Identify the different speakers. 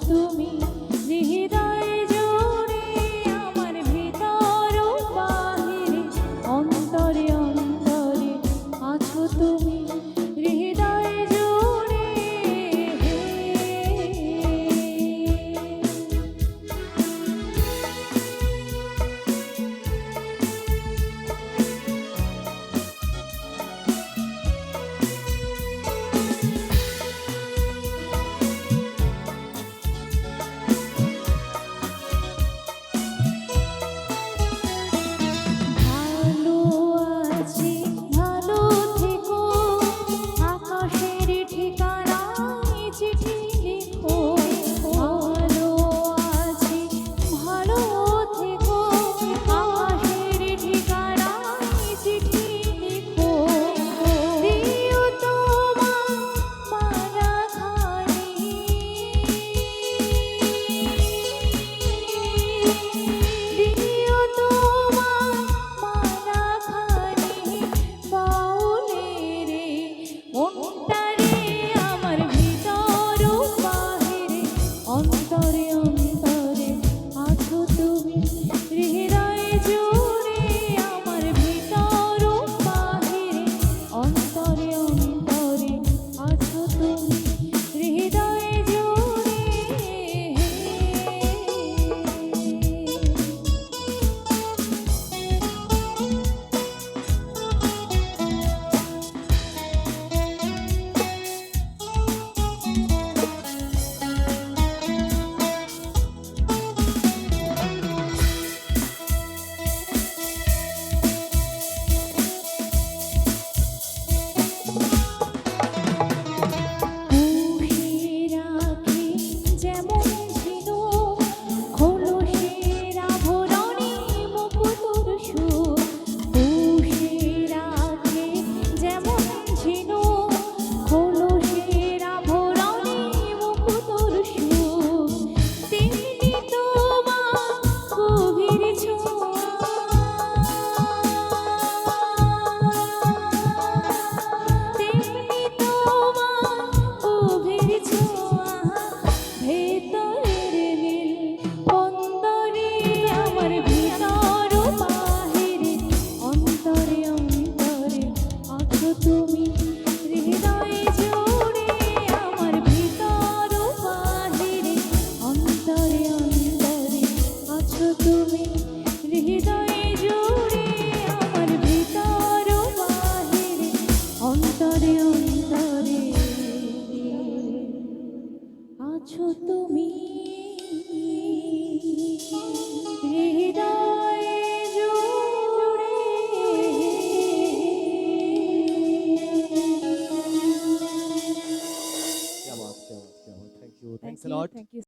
Speaker 1: তুমি যেহেতু আছো তুমি Thank
Speaker 2: you. Thanks
Speaker 1: a
Speaker 2: lot.
Speaker 1: Thank you.